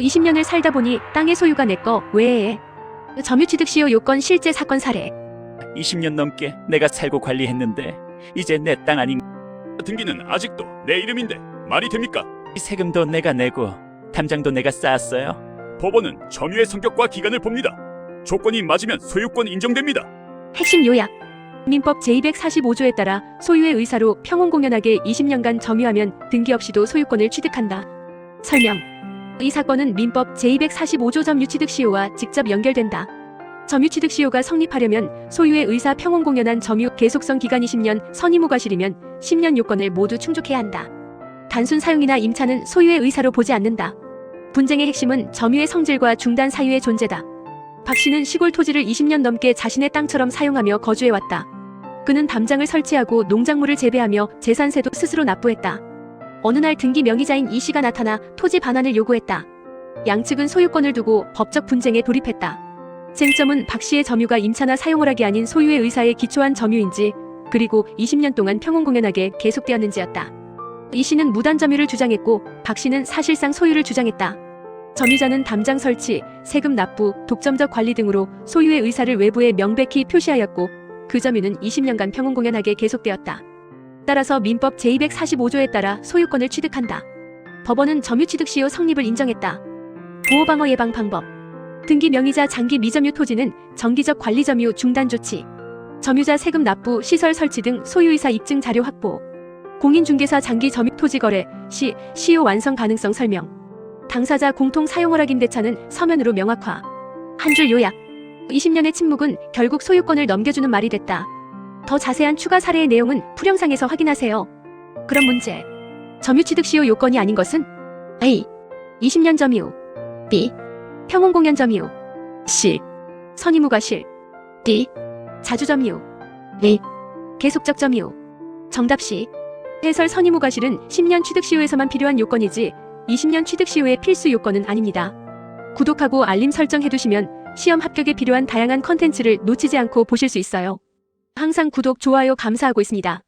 20년을 살다 보니 땅의 소유가 내거 왜? 점유취득시효 요건 실제 사건 사례. 20년 넘게 내가 살고 관리했는데 이제 내 땅 아닌 등기는 아직도 내 이름인데 말이 됩니까? 이 세금도 내가 내고 담장도 내가 쌓았어요. 법원은 점유의 성격과 기간을 봅니다. 조건이 맞으면 소유권 인정됩니다. 핵심 요약. 민법 제245조에 따라 소유의 의사로 평온공연하게 20년간 점유하면 등기 없이도 소유권을 취득한다. 설명. 이 사건은 민법 제245조 점유취득시효와 직접 연결된다. 점유취득시효가 성립하려면 소유의 의사 평온공연한 점유 계속성 기간 20년 선의무 과실이면 10년 요건을 모두 충족해야 한다. 단순 사용이나 임차는 소유의 의사로 보지 않는다. 분쟁의 핵심은 점유의 성질과 중단 사유의 존재다. 박 씨는 시골 토지를 20년 넘게 자신의 땅처럼 사용하며 거주해왔다. 그는 담장을 설치하고 농작물을 재배하며 재산세도 스스로 납부했다. 어느 날 등기 명의자인 이 씨가 나타나 토지 반환을 요구했다. 양측은 소유권을 두고 법적 분쟁에 돌입했다. 쟁점은 박 씨의 점유가 임차나 사용허락이 아닌 소유의 의사에 기초한 점유인지 그리고 20년 동안 평온공연하게 계속되었는지였다. 이 씨는 무단 점유를 주장했고 박 씨는 사실상 소유를 주장했다. 점유자는 담장 설치, 세금 납부, 독점적 관리 등으로 소유의 의사를 외부에 명백히 표시하였고 그 점유는 20년간 평온공연하게 계속되었다. 따라서 민법 제245조에 따라 소유권을 취득한다. 법원은 점유취득 시효 성립을 인정했다. 보호방어 예방 방법 등기 명의자 장기 미점유 토지는 정기적 관리 점유 중단 조치 점유자 세금 납부, 시설 설치 등 소유의사 입증 자료 확보 공인중개사 장기 점유 토지 거래 시 시효 완성 가능성 설명 당사자 공통 사용허락 임대차는 서면으로 명확화. 한 줄 요약. 20년의 침묵은 결국 소유권을 넘겨주는 말이 됐다. 더 자세한 추가 사례의 내용은 풀영상에서 확인하세요. 그럼 문제. 점유취득 시효 요건이 아닌 것은? A. 20년 점유. B. 평온공연 점유. C. 선의무과실. D. 자주 점유. E. 계속적 점유. 정답 C. 해설 선의무과실은 10년 취득 시효에서만 필요한 요건이지 20년 취득 시효의 필수 요건은 아닙니다. 구독하고 알림 설정 해두시면 시험 합격에 필요한 다양한 컨텐츠를 놓치지 않고 보실 수 있어요. 항상 구독, 좋아요 감사하고 있습니다.